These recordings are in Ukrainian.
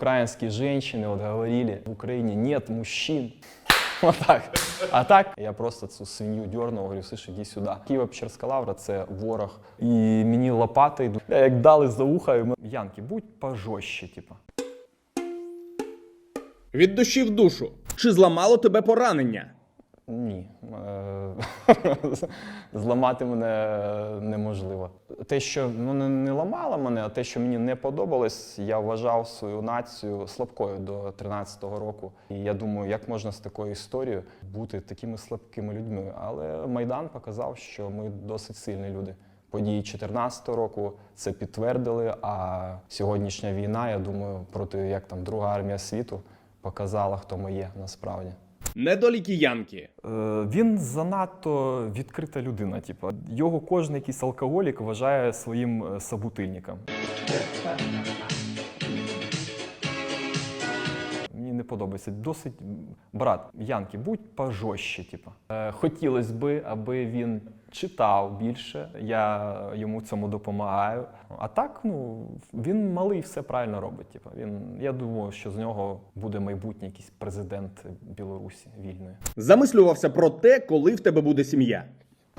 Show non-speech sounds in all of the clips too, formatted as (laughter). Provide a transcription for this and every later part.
Украинские женщины вот говорили, в Украине нет мужчин. (laughs) Вот так. А так я просто цю свинью дернув, говорю, слышь, іди сюди. Києво-Печерська це ворог. І мені лопати як дали за ухо, і ми- Янки, будь пожорстче, типа. Від душі в душу. Чи зламало тебе поранення? Ні. Е, (laughs) Зламати мене неможливо. Те, що ну, не, ламало мене, а те, що мені не подобалось, я вважав свою націю слабкою до 13-го року. І я думаю, як можна з такою історією бути такими слабкими людьми. Але Майдан показав, що ми досить сильні люди. Події 14-го року це підтвердили. А сьогоднішня війна, я думаю, проти як там Друга армія світу показала, хто ми є насправді. Недоліки Янки. Е, Він занадто відкрита людина. Типу. Його кожен якийсь алкоголік вважає своїм е, собутильником. Подобається. Досить брат Янки, будь пожорстче. Типу. Е, Хотілося би, аби він читав більше. Я йому цьому допомагаю. А так, ну він малий, все правильно робить. Типу. Він, я думаю, що з нього буде майбутній якийсь президент Білорусі вільної. Замислювався про те, коли в тебе буде сім'я.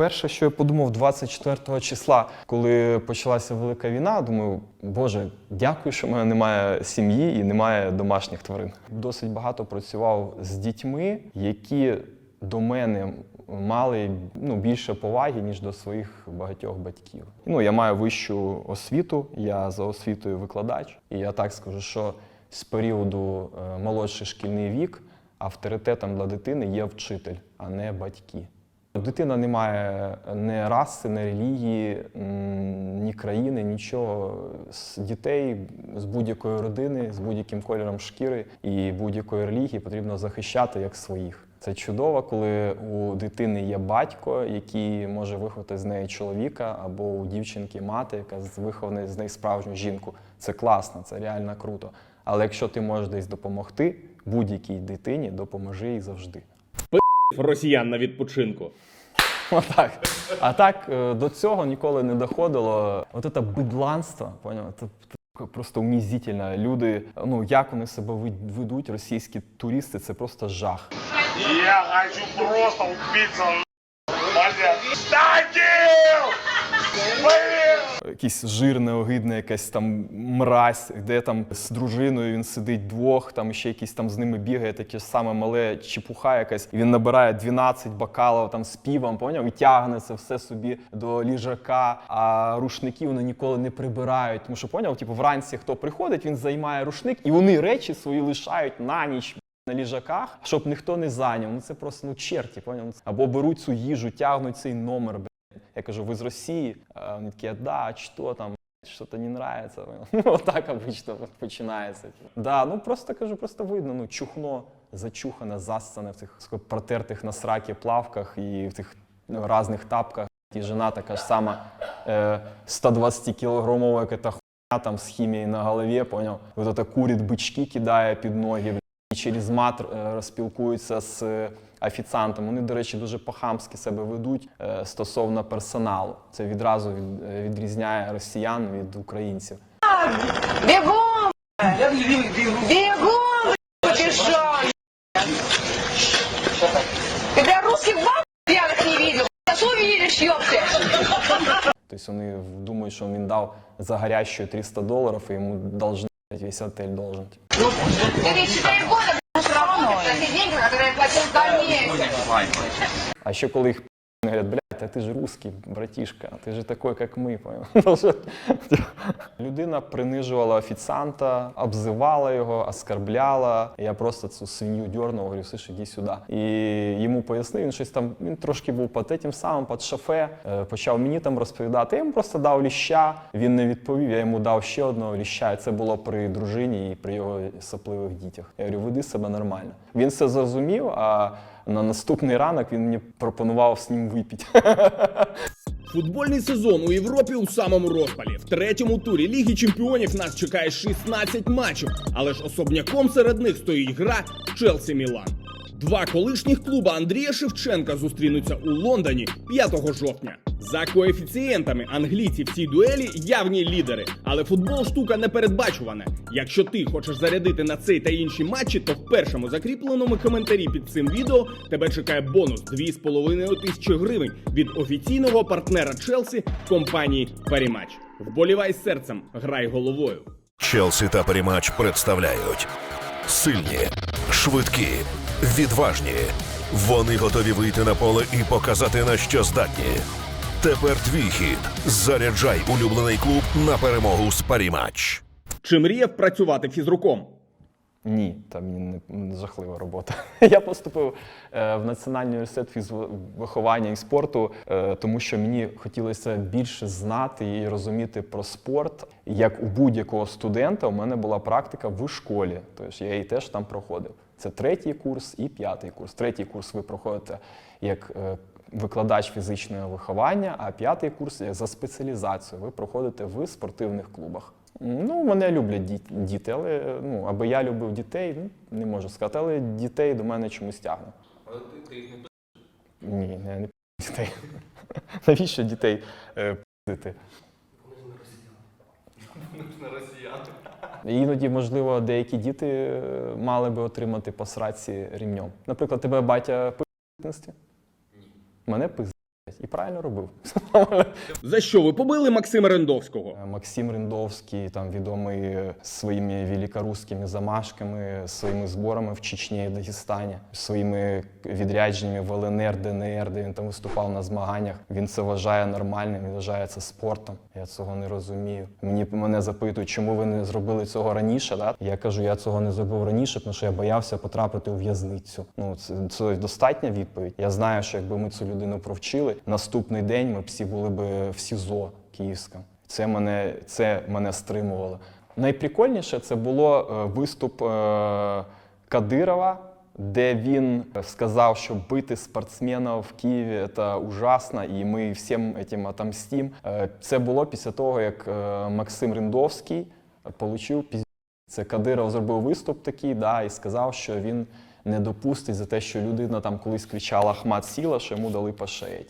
Перше, що я подумав 24 числа, коли почалася велика війна, думаю, Боже, дякую, що в мене немає сім'ї і немає домашніх тварин. Досить багато працював з дітьми, які до мене мали ну, більше поваги, ніж до своїх багатьох батьків. Ну, я маю вищу освіту, я за освітою викладач, і я так скажу, що з періоду е, молодший шкільний вік авторитетом для дитини є вчитель, а не батьки. Дитина не має ні раси, ні релігії, ні країни, нічого. З дітей з будь-якої родини, з будь-яким кольором шкіри і будь-якої релігії потрібно захищати як своїх. Це чудово, коли у дитини є батько, який може виховати з неї чоловіка, або у дівчинки мати, яка виховане з неї справжню жінку. Це класно, це реально круто. Але якщо ти можеш десь допомогти будь-якій дитині, допоможи їй завжди. Росіян на відпочинку. Отак. А так е, до цього ніколи не доходило. От це бидланство, поняв? Просто унізительно. Люди, ну як вони себе ведуть, російські туристи, це просто жах. Я хочу просто убиться. Понятно. Якийсь жирне, огидне, якась там мразь, де там з дружиною він сидить двох, там ще якийсь там з ними бігає, таке саме мале чепуха якась. І він набирає 12 бокалів там з півом, поняв? І тягне це все собі до ліжака. А рушники вони ніколи не прибирають. Тому що поняв, типу, вранці хто приходить, він займає рушник, і вони речі свої лишають на ніч. На ліжаках, щоб ніхто не зайняв. Ну це просто ну черті, поняв? Або беруть цю їжу, тягнуть цей номер. Я кажу, ви з Росії? Вони такі, да, а що там? Что-то не нравится. Ну, (laughs) вот обычно починається. Да, ну просто кажу, просто видно, ну, чухно зачухане, зассане в цих протертих на сракі плавках і в цих ну, різних тапках. І жена така ж сама е, 120 кілограмова яка хуйня там з хімією на голові, поняв? Вот это курить бички кидає під ноги, і через мат е, розпілкуються з е, офіціантом. Вони, до речі, дуже по-хамськи себе ведуть е, стосовно персоналу. Це відразу від- е, відрізняє росіян від українців. Бегом! Бегом! Побежали! Когда русских баб пьяных не видел, а что видишь, ёпты? Тобто вони думають, що він дав за гарячу 300 доларів, і йому должны, весь отель должен. Ты ведь 4 года за месяц. А ще коли їх говорять, а ти ж русский, братішка, ти ж такий, як ми. (laughs) Людина принижувала офіціанта, обзивала його, оскорбляла. Я просто цю свинью дернув, говорю, слышь, іди сюди. І йому пояснив, він щось там, він трошки був під тим самим, під шофе, е, почав мені там розповідати. Я йому просто дав ліща, він не відповів, я йому дав ще одного ліща. І це було при дружині і при його сопливих дітях. Я говорю, веди себе нормально. Він все зрозумів, а на наступний ранок він мені пропонував з ним випити. Футбольний сезон у Європі у самому розпалі. В третьому турі Ліги Чемпіонів нас чекає 16 матчів, але ж особняком серед них стоїть гра Челсі Мілан. Два колишніх клуба Андрія Шевченка зустрінуться у Лондоні 5 жовтня. За коефіцієнтами англійці в цій дуелі явні лідери, але футбол штука непередбачувана. Якщо ти хочеш зарядити на цей та інші матчі, то в першому закріпленому коментарі під цим відео тебе чекає бонус 2,5 тисячі гривень від офіційного партнера Челсі компанії Парімач. Вболівай серцем, грай головою. Челсі та Парімач представляють сильні, швидкі, відважні. Вони готові вийти на поле і показати на що здатні. Тепер твій хід. Заряджай улюблений клуб на перемогу з Парімач. Чи мріяв працювати фізруком? Ні, там мені не жахлива робота. (laughs) Я поступив е, в Національний університет фізвиховання і спорту, е, тому що мені хотілося більше знати і розуміти про спорт. Як у будь-якого студента, у мене була практика в школі, тож я її теж там проходив. Це третій курс і п'ятий курс. Третій курс ви проходите як е, викладач фізичного виховання, а п'ятий курс за спеціалізацією. Ви проходите в спортивних клубах. Ну, мене люблять діти, але ну, аби я любив дітей, ну, не можу сказати, але дітей до мене чомусь тягне. Але ти, їх не Ні, не, не дітей. (laughs) Навіщо дітей е, пити? (laughs) Іноді, можливо, деякі діти е, мали би отримати по сраці рівнем. Наприклад, тебе батя пив в дитинстві? Мене пиздить. І правильно робив. За що ви побили Максима Рендовського? Максим Риндовський, там відомий е, своїми великорусскими замашками, своїми зборами в Чечні і Дагестані, своїми відрядженнями в ЛНР, ДНР, де він там виступав на змаганнях. Він це вважає нормальним, він вважає це спортом. Я цього не розумію. Мені мене запитують, чому ви не зробили цього раніше. Да? Я кажу, я цього не зробив раніше, тому що я боявся потрапити у в'язницю. Ну це, це достатня відповідь. Я знаю, що якби ми цю людину провчили, наступний день ми всі були б в СІЗО Київському. Це мене, це мене стримувало. Найприкольніше це було е, виступ е, Кадирова, де він сказав, що бити спортсменів в Києві це ужасно, і ми всім цим отомстим. Е, Це було після того, як Максим Риндовський отримав піз... Це Кадиров зробив виступ такий, да, і сказав, що він не допустить за те, що людина там колись кричала Ахмат Сіла, що йому дали по шеї.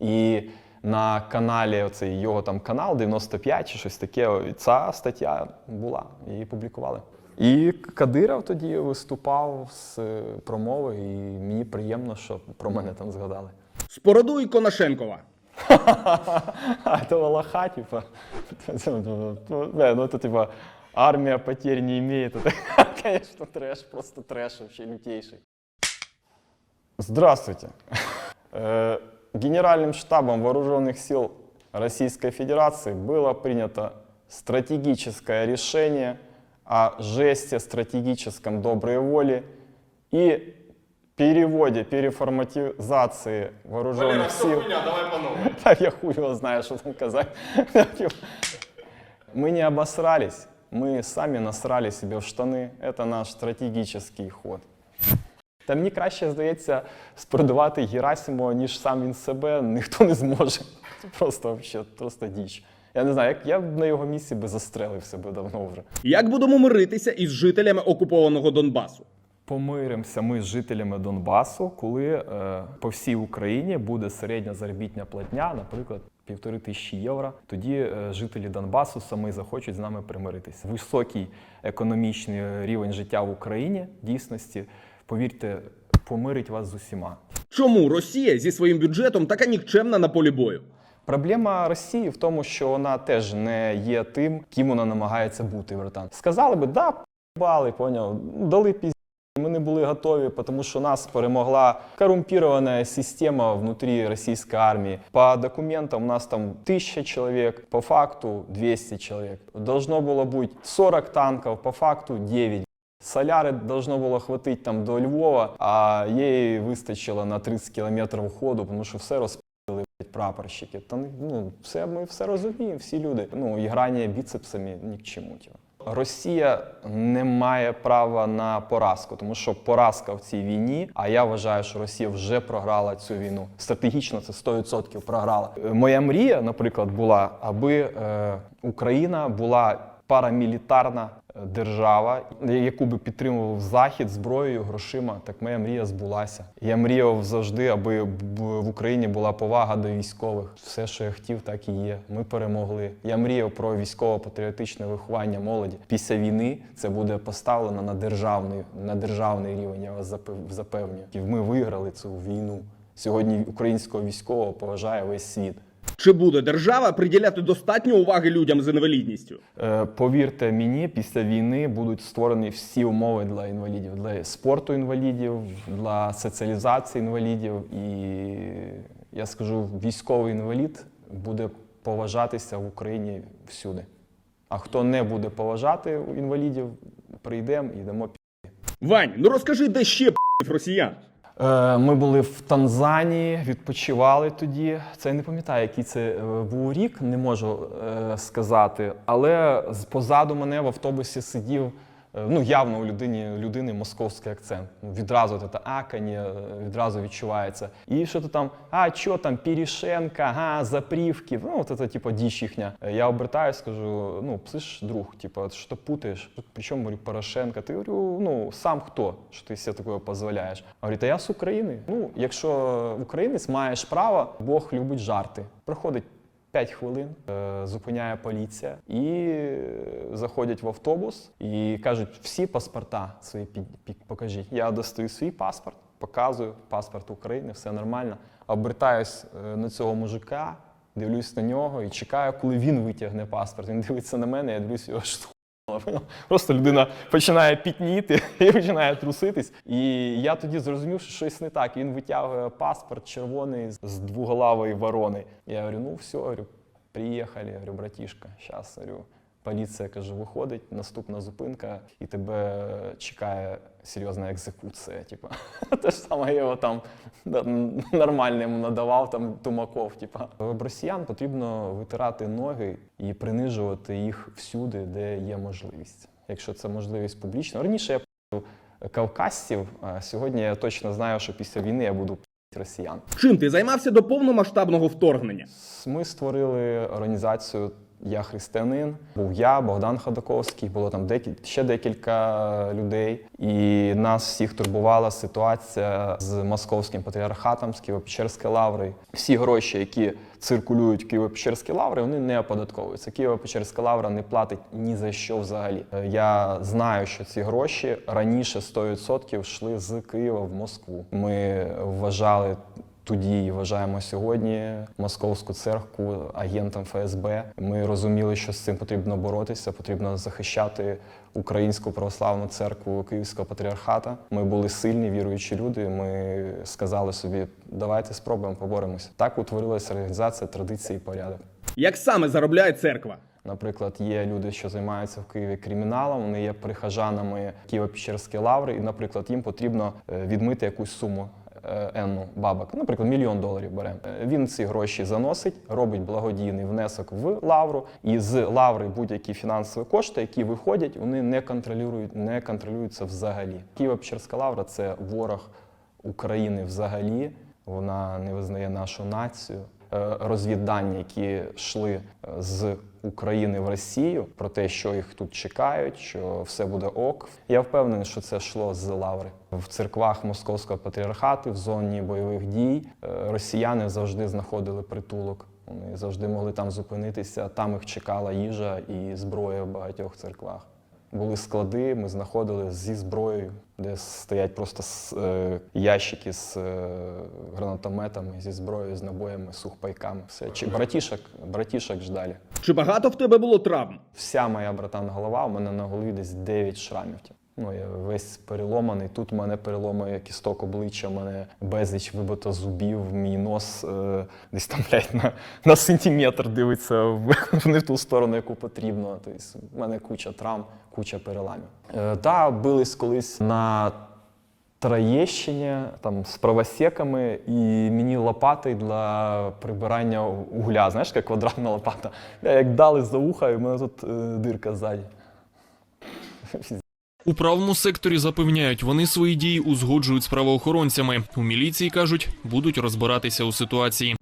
І на каналі, оцей його там канал 95 чи щось таке, ця стаття була, її публікували. І Кадиров тоді виступав з промови, і мені приємно, що про мене там згадали. Спороду і Конашенкова. (laughs) А это лоха, (laughs) типа. Ну, бля, ну это типа армия потерь не имеет. Это, (laughs) конечно, трэш, просто трэш вообще лютейший. Здравствуйте. Э, Генеральным штабом Вооруженных сил Российской Федерации было принято стратегическое решение о жесте стратегическом доброй воли и переводе, переформатизации вооруженных сил. (laughs) Да я хуй его знаю, что там казать. (laughs) Мы не обосрались, мы сами насрали себе в штаны. Это наш стратегічний ход. Та мені краще здається спродувати Герасимова, ніж сам він себе, ніхто не зможе. Це просто вообще, просто діч. Я не знаю, як я б на його місці би застрелив себе давно вже. Як будемо миритися із жителями окупованого Донбасу? Помиримося ми з жителями Донбасу, коли е, по всій Україні буде середня заробітня платня, наприклад, півтори тисячі євро. Тоді е, жителі Донбасу самі захочуть з нами примиритися. Високий економічний рівень життя в Україні дійсності, повірте, помирить вас з усіма. Чому Росія зі своїм бюджетом така нікчемна на полі бою? Проблема Росії в тому, що вона теж не є тим, ким вона намагається бути. братан. Сказали би, да, бали, поняв, дали пізні. Ми не були готові, тому що нас перемогла коррумпирована система внутрі російської армії. По документам у нас там тисяча чоловік, по факту 200 чоловік. Должно було бути 40 танків, по факту 9. Соляри должно було хватити там до Львова, а їй вистачило на 30 кілометрів ходу, тому що все розпили прапорщики. Та ну, все, ми все розуміємо, всі люди. Ну, і грання біцепсами ні к чому. Росія не має права на поразку, тому що поразка в цій війні. А я вважаю, що Росія вже програла цю війну. Стратегічно це 100% програла. Е, Моя мрія, наприклад, була, аби е, Україна була парамілітарна держава, яку би підтримував захід зброєю, грошима. Так моя мрія збулася. Я мріяв завжди, аби в Україні була повага до військових. Все, що я хотів, так і є. Ми перемогли. Я мріяв про військово-патріотичне виховання молоді. Після війни це буде поставлено на державний, на державний рівень. Я вас запев- запевнюю. Ми виграли цю війну. Сьогодні українського військового поважає весь світ. Чи буде держава приділяти достатньо уваги людям з інвалідністю? Е, Повірте мені, після війни будуть створені всі умови для інвалідів, для спорту інвалідів, для соціалізації інвалідів. І я скажу, військовий інвалід буде поважатися в Україні всюди. А хто не буде поважати інвалідів, прийдемо і дамо Вань, ну розкажи, де ще росіян? Е, Ми були в Танзанії, відпочивали тоді. Це я не пам'ятаю, який це е, був рік, не можу е, сказати. Але позаду мене в автобусі сидів. Е, Ну, явно у людині, людини московський акцент. Ну, Відразу це акання, відразу відчувається. І що то там, а що там, Пірішенка, ага, запрівки. Ну, от це, типу, діч їхня. Е, Я обертаюсь, кажу: ну, слышь, друг, типу, що ти путаєш? Причому говорю, Порошенка? Ти говорю, ну, сам хто, що ти себе такое дозволяєш? А говорить, а я з України. Ну, якщо українець маєш право, Бог любить жарти. Проходить 5 хвилин, е, зупиняє поліція і е, заходять в автобус і кажуть, всі паспорта свої покажіть. Я достаю свій паспорт, показую паспорт України, все нормально. Обертаюсь е, на цього мужика, дивлюсь на нього і чекаю, коли він витягне паспорт. Він дивиться на мене, я дивлюсь його шту. Просто людина починає пітніти (laughs) і починає труситись. І я тоді зрозумів, що щось не так. Він витягує паспорт червоний з- двуголавої ворони. Я говорю, ну все, говорю, приїхали, говорю, братішка, зараз говорю. Поліція каже, виходить, наступна зупинка, і тебе чекає серйозна екзекуція. Типа. (laughs) Те ж саме я його там нормально йому надавав там тумаков. Типа. Росіян потрібно витирати ноги і принижувати їх всюди, де є можливість. Якщо це можливість публічна. Раніше я кавказців, а сьогодні я точно знаю, що після війни я буду росіян. Чим ти займався до повномасштабного вторгнення? Ми створили організацію Я християнин. Був я, Богдан Ходаковський, було там декі- ще декілька людей. І нас всіх турбувала ситуація з московським патріархатом, з Києво-Печерської лаври. Всі гроші, які циркулюють Києво-Печерській лаври, вони не оподатковуються. Києво-Печерська лавра не платить ні за що взагалі. Е, Я знаю, що ці гроші раніше 100% йшли з Києва в Москву. Ми вважали тоді і вважаємо сьогодні московську церкву агентом ФСБ. Ми розуміли, що з цим потрібно боротися, потрібно захищати українську православну церкву Київського патріархата. Ми були сильні, віруючі люди. Ми сказали собі, давайте спробуємо, поборемося. Так утворилася організація традиції і порядок. Як саме заробляє церква? Наприклад, є люди, що займаються в Києві криміналом, вони є прихожанами Києво-Печерської лаври, і, наприклад, їм потрібно е, відмити якусь суму. Енну бабок, наприклад, мільйон доларів беремо. Е, Він ці гроші заносить, робить благодійний внесок в лавру, і з лаври будь-які фінансові кошти, які виходять, вони не контролюють, не контролюються взагалі. Києво-Печерська лавра це ворог України взагалі. Вона не визнає нашу націю. Е, Розвіддання, які йшли е, з України в Росію, про те, що їх тут чекають, що все буде ок. Я впевнений, що це йшло з лаври в церквах московського патріархату, в зоні бойових дій. е, Росіяни завжди знаходили притулок. Вони завжди могли там зупинитися. Там їх чекала їжа і зброя в багатьох церквах. Були склади, ми знаходили зі зброєю, де стоять просто е, ящики з е, гранатометами, зі зброєю, з набоями, сухпайками. Все. Чи братішок, братішок ждали. Чи багато в тебе було травм? Вся моя братан голова, у мене на голові десь 9 шрамів. Ну, я весь переломаний. Тут мене переломує кісток обличчя, мене безліч вибито зубів, мій нос е, десь там блядь, на, на сантиметр дивиться в, (laughs) не в ту сторону, яку потрібно. Тобто, в мене куча травм, куча переламів. Е, та бились колись на Троєщині, там з правосеками, і мені лопати для прибирання угля. Знаєш, як квадратна лопата. Я як дали за ухо, і в мене тут е, дирка ззаді. (laughs) У правому секторі запевняють, вони свої дії узгоджують з правоохоронцями. У міліції кажуть, будуть розбиратися у ситуації.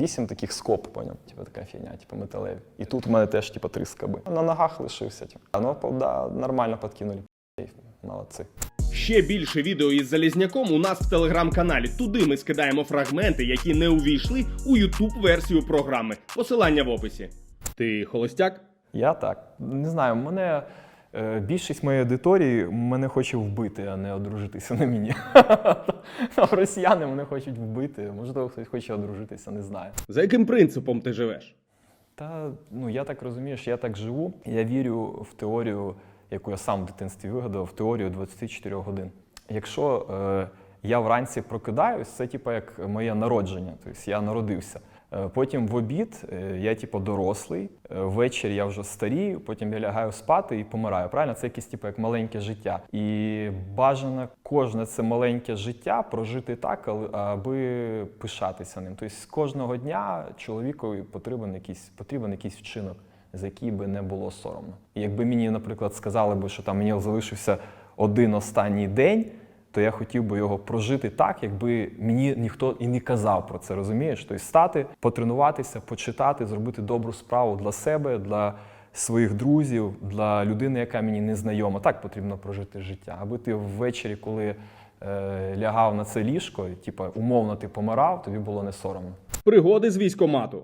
вісім таких скоб, поняв? Типу така фігня, типу металеві. І тут у мене теж типу, три скоби. На ногах лишився. Типу. А ну, да, нормально подкинули. Молодці. Ще більше відео із Залізняком у нас в телеграм-каналі. Туди ми скидаємо фрагменти, які не увійшли у ютуб версію програми. Посилання в описі. Ти холостяк? Я так. Не знаю, мене е, більшість моєї аудиторії мене хоче вбити, а не одружитися на мені. (laughs) Росіяни мене хочуть вбити. Можливо, хтось хоче одружитися, не знаю. За яким принципом ти живеш? Та ну я так розумію, що я так живу. Я вірю в теорію, яку я сам в дитинстві вигадав, в теорію 24 годин. Якщо е, я вранці прокидаюсь, це типу як моє народження, тобто я народився. Е, Потім в обід е, я типу дорослий, е, ввечері я вже старію, потім я лягаю спати і помираю. Правильно, це якесь типу як маленьке життя. І бажано кожне це маленьке життя прожити так, аби пишатися ним. Тобто кожного дня чоловікові потрібен якийсь потрібен якийсь вчинок, за який би не було соромно. І якби мені, наприклад, сказали би, що там мені залишився один останній день то я хотів би його прожити так, якби мені ніхто і не казав про це, розумієш? Тобто стати, потренуватися, почитати, зробити добру справу для себе, для своїх друзів, для людини, яка мені не знайома. Так потрібно прожити життя. Аби ти ввечері, коли е, лягав на це ліжко, типу, умовно ти помирав, тобі було не соромно. Пригоди з військомату.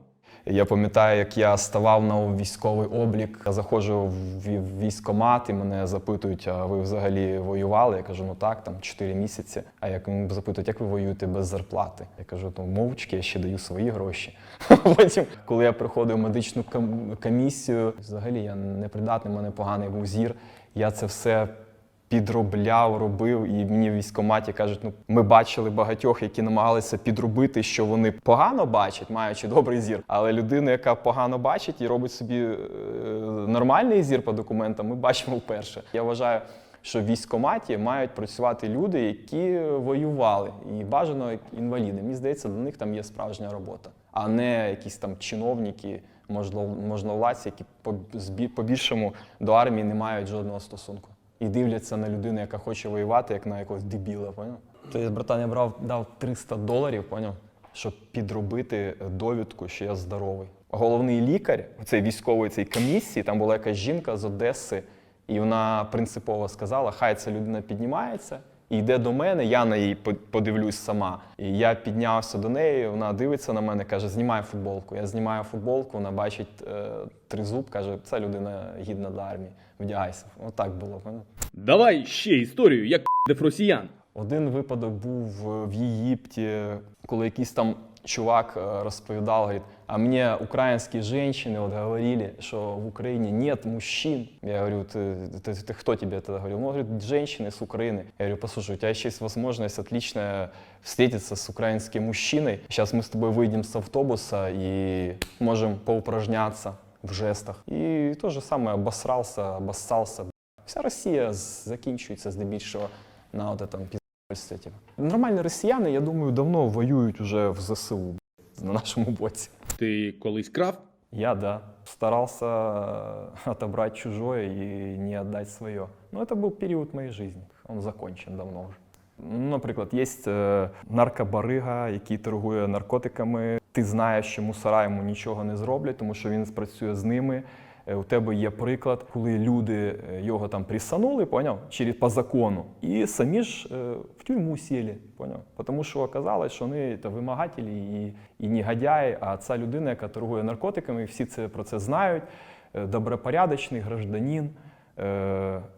Я пам'ятаю, як я ставав на військовий облік, я заходжу в вій- в військкомат і мене запитують, а ви взагалі воювали? Я кажу, ну так, там 4 місяці. А як вони запитують, як ви воюєте без зарплати? Я кажу, ну мовчки, я ще даю свої гроші. (laughs) Потім, коли я приходив в медичну комісію, взагалі я непридатний, в мене поганий був зір. Я це все підробляв, робив, і мені в військкоматі кажуть, ну ми бачили багатьох, які намагалися підробити, що вони погано бачать, маючи добрий зір. Але людина, яка погано бачить і робить собі е, нормальний зір по документам, ми бачимо вперше. Я вважаю. Що в військкоматі мають працювати люди, які воювали, і бажано інваліди. Мені здається, для них там є справжня робота, а не якісь там чиновники, можливо, можновладці, які по, по-більшому до армії не мають жодного стосунку і дивляться на людину, яка хоче воювати, як на якогось дебіла, поняв? Тобто, братан, я брав, дав 300 доларів, поняв, щоб підробити довідку, що я здоровий. Головний лікар цей військової цієї комісії, там була якась жінка з Одеси, і вона принципово сказала: хай ця людина піднімається. І йде до мене, я на її подивлюсь сама. І я піднявся до неї, вона дивиться на мене, каже: знімай футболку. Я знімаю футболку, вона бачить е, тризуб, каже, ця людина гідна до армії. Вдягайся. Отак було. Давай ще історію, як деф росіян. Один випадок був в Єгипті, коли якийсь там чувак е, розповідав, говорить, а мені українські жінки от говорили, що в Україні нет мужчин. Я говорю, ты, ты, ты кто тебе это говорил? Он говорит, женщины с Украины. Я говорю, послушай, у тебя еще есть возможность отлично встретиться с украинским мужчиной. Сейчас мы с тобой выйдем с автобуса и можем поупражняться в жестах. И то же самое обосрался, обоссался. Вся Росія з- закінчується здебільшого на от этом піздольстві. Типу. Нормальні росіяни, я думаю, давно воюють уже в ЗСУ на нашому боці. Ти колись крав? Я, да, старался отобрать чужое и не отдать свое. Но это был период моей жизни. Он закончен давно вже. Ну, Наприклад, є е, наркобарига, який торгує наркотиками. Ти знаєш, що мусора йому нічого не зроблять, тому що він спрацює з ними. Е, У тебе є приклад, коли люди е, його там присанули, поняв, через по закону, і самі ж е, в тюрму сіли, поняв. Тому що оказалось, що вони та вимагателі і, і негодяї, а ця людина, яка торгує наркотиками, всі це про це знають. Добропорядочний гражданин,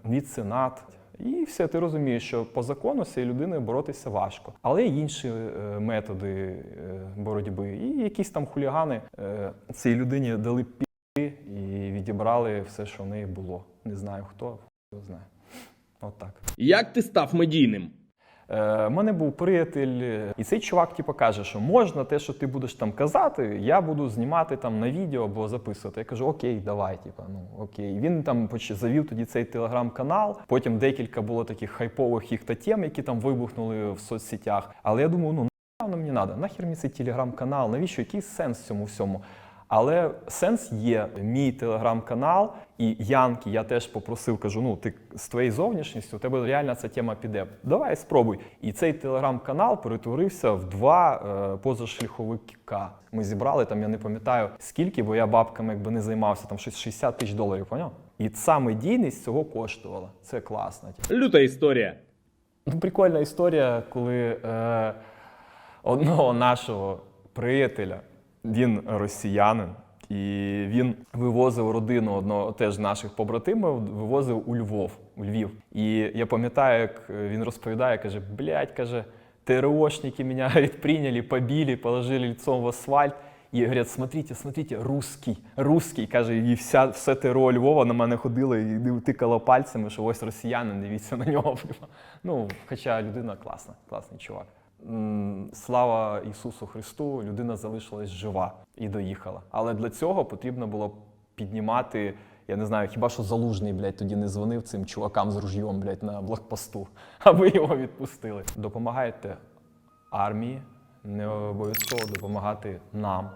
міценат. І все, ти розумієш, що по закону з цією людиною боротися важко. Але є інші методи боротьби. І якісь там хулігани цій людині дали і відібрали все, що в неї було. Не знаю хто, хто знає. От так. Як ти став медійним? Е, У мене був приятель, і цей чувак типу, каже, що можна те, що ти будеш там казати, я буду знімати там на відео або записувати. Я кажу, окей, давай, типу, ну окей. Він там завів тоді цей телеграм-канал. Потім декілька було таких хайпових їх та тем, які там вибухнули в соцсетях. Але я думав, ну воно мені треба, нахер мені цей телеграм-канал, навіщо який сенс в цьому всьому? Але сенс є. Мій телеграм-канал і Янки, я теж попросив, кажу: ну ти з твоєю зовнішністю, у тебе реально ця тема піде. Давай спробуй. І цей телеграм-канал перетворився в два е, позашляховика. Ми зібрали там, я не пам'ятаю скільки, бо я бабками якби не займався, там щось 60 тисяч доларів, поняв? І ця медійність цього коштувала. Це класно. Люта історія. Ну, прикольна історія, коли е, одного нашого приятеля, він росіянин, і він вивозив родину одного теж наших побратимів, вивозив у Львов, у Львів. І я пам'ятаю, як він розповідає, каже: блядь, каже, ТРОшники мене (laughs) говорить, прийняли, побили, положили лицом в асфальт. І говорять, смотрите, смотрите, русський, русський, каже, і вся все ТРО Львова на мене ходило і тикало пальцями, що ось росіянин, дивіться на нього. (laughs) Ну, хоча людина класна, класний чувак. Слава Ісусу Христу, людина залишилась жива і доїхала. Але для цього потрібно було піднімати, я не знаю, хіба що залужний, блядь, тоді не дзвонив цим чувакам з ружйом, блядь, на блокпосту, (laughs) аби його відпустили. Допомагайте армії, не обов'язково допомагати нам,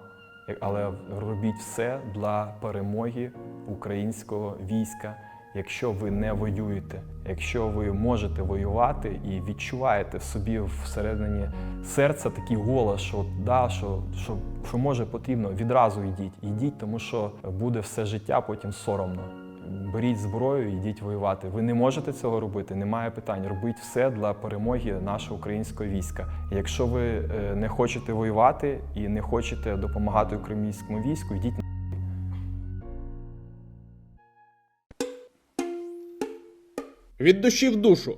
але робіть все для перемоги українського війська. Якщо ви не воюєте, якщо ви можете воювати і відчуваєте в собі всередині серця такий голос, що да, що, що, що може потрібно, відразу йдіть. Йдіть, тому що буде все життя потім соромно. Беріть зброю, йдіть воювати. Ви не можете цього робити, немає питань. Робіть все для перемоги нашого українського війська. Якщо ви е, не хочете воювати і не хочете допомагати українському війську, йдіть Від душі в душу.